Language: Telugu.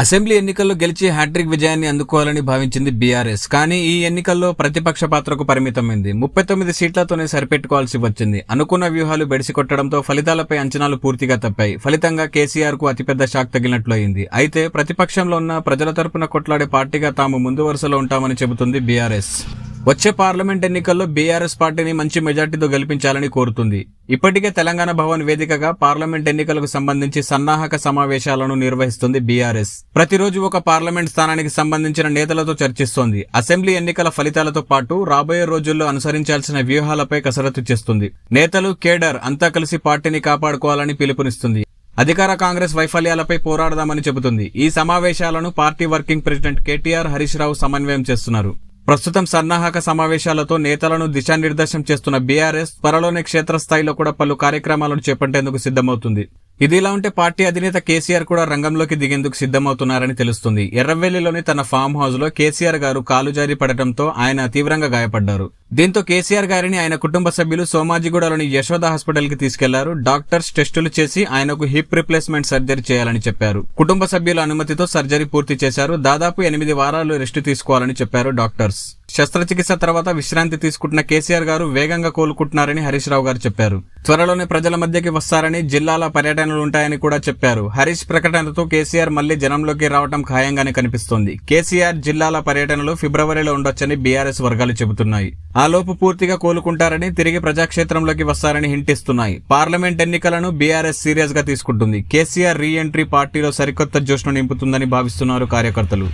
అసెంబ్లీ ఎన్నికల్లో గెలిచి హ్యాట్రిక్ విజయాన్ని అందుకోవాలని భావించింది బీఆర్ఎస్. కానీ ఈ ఎన్నికల్లో ప్రతిపక్ష పాత్రకు పరిమితమైంది. ముప్పై తొమ్మిది సీట్లతోనే సరిపెట్టుకోవాల్సి వచ్చింది. అనుకున్న వ్యూహాలు బెడిసికొట్టడంతో ఫలితాలపై అంచనాలు పూర్తిగా తప్పాయి. ఫలితంగా కేసీఆర్కు అతిపెద్ద షాక్ తగిలినట్లు అయింది. అయితే ప్రతిపక్షంలో ఉన్న ప్రజల తరపున కొట్లాడే పార్టీగా తాము ముందు వరుసలో ఉంటామని చెబుతుంది బీఆర్ఎస్. వచ్చే పార్లమెంట్ ఎన్నికల్లో బీఆర్ఎస్ పార్టీని మంచి మెజార్టీతో గెలిపించాలని కోరుతుంది. ఇప్పటికే తెలంగాణ భవన్ వేదికగా పార్లమెంట్ ఎన్నికలకు సంబంధించి సన్నాహక సమావేశాలను నిర్వహిస్తుంది బీఆర్ఎస్. ప్రతిరోజు ఒక పార్లమెంట్ స్థానానికి సంబంధించిన నేతలతో చర్చిస్తోంది. అసెంబ్లీ ఎన్నికల ఫలితాలతో పాటు రాబోయే రోజుల్లో అనుసరించాల్సిన వ్యూహాలపై కసరత్తు చేస్తుంది. నేతలు కేడర్ అంతా కలిసి పార్టీని కాపాడుకోవాలని పిలుపునిస్తుంది. అధికార కాంగ్రెస్ వైఫల్యాలపై పోరాడదామని చెబుతుంది. ఈ సమావేశాలను party working president KTR Harish Rao సమన్వయం చేస్తున్నారు. ప్రస్తుతం సన్నాహక సమావేశాలతో నేతలను దిశానిర్దేశం చేస్తున్న బీఆర్ఎస్ త్వరలోనే క్షేత్రస్థాయిలో కూడా పలు కార్యక్రమాలను చేపట్టేందుకు సిద్ధమవుతుంది. ఇదిలా ఉంటే పార్టీ అధినేత కేసీఆర్ కూడా రంగంలోకి దిగేందుకు సిద్ధమవుతున్నారని తెలుస్తుంది. ఎర్రవెల్లిలోని తన ఫామ్ హౌస్లో కేసీఆర్ గారు కాలు జారి పడటంతో ఆయన తీవ్రంగా గాయపడ్డారు. దీంతో కేసీఆర్ గారిని ఆయన కుటుంబ సభ్యులు సోమాజిగూడలోని యశోద హాస్పిటల్కి తీసుకెళ్ళారు. డాక్టర్స్ టెస్టులు చేసి ఆయనకు హిప్ రిప్లేస్మెంట్ సర్జరీ చేయాలని చెప్పారు. కుటుంబ సభ్యుల అనుమతితో సర్జరీ పూర్తి చేశారు. దాదాపు ఎనిమిది వారాలు రెస్ట్ తీసుకోవాలని చెప్పారు డాక్టర్స్. శస్త్రచికిత్స తర్వాత విశ్రాంతి తీసుకుంటున్న కేసీఆర్ గారు వేగంగా కోలుకుంటున్నారని హరీష్ రావు గారు చెప్పారు. త్వరలోనే ప్రజల మధ్యకి వస్తారని జిల్లాల పర్యటనలు ఉంటాయని కూడా చెప్పారు. హరీష్ ప్రకటనతో కేసీఆర్ మళ్ళీ జనంలోకి రావడం ఖాయంగానే కనిపిస్తోంది. కేసీఆర్ జిల్లాల పర్యటనలు ఫిబ్రవరిలో ఉండొచ్చని బీఆర్ఎస్ వర్గాలు చెబుతున్నాయి. ఆ లోపు పూర్తిగా కోలుకుంటారని తిరిగి ప్రజాక్షేత్రంలోకి వస్తారని హింటిస్తున్నాయి. పార్లమెంట్ ఎన్నికలను బీఆర్ఎస్ సీరియస్గా తీసుకుంటుంది. కేసీఆర్ రీ ఎంట్రీ పార్టీలో సరికొత్త జోష్ను నింపుతుందని భావిస్తున్నారు కార్యకర్తలు.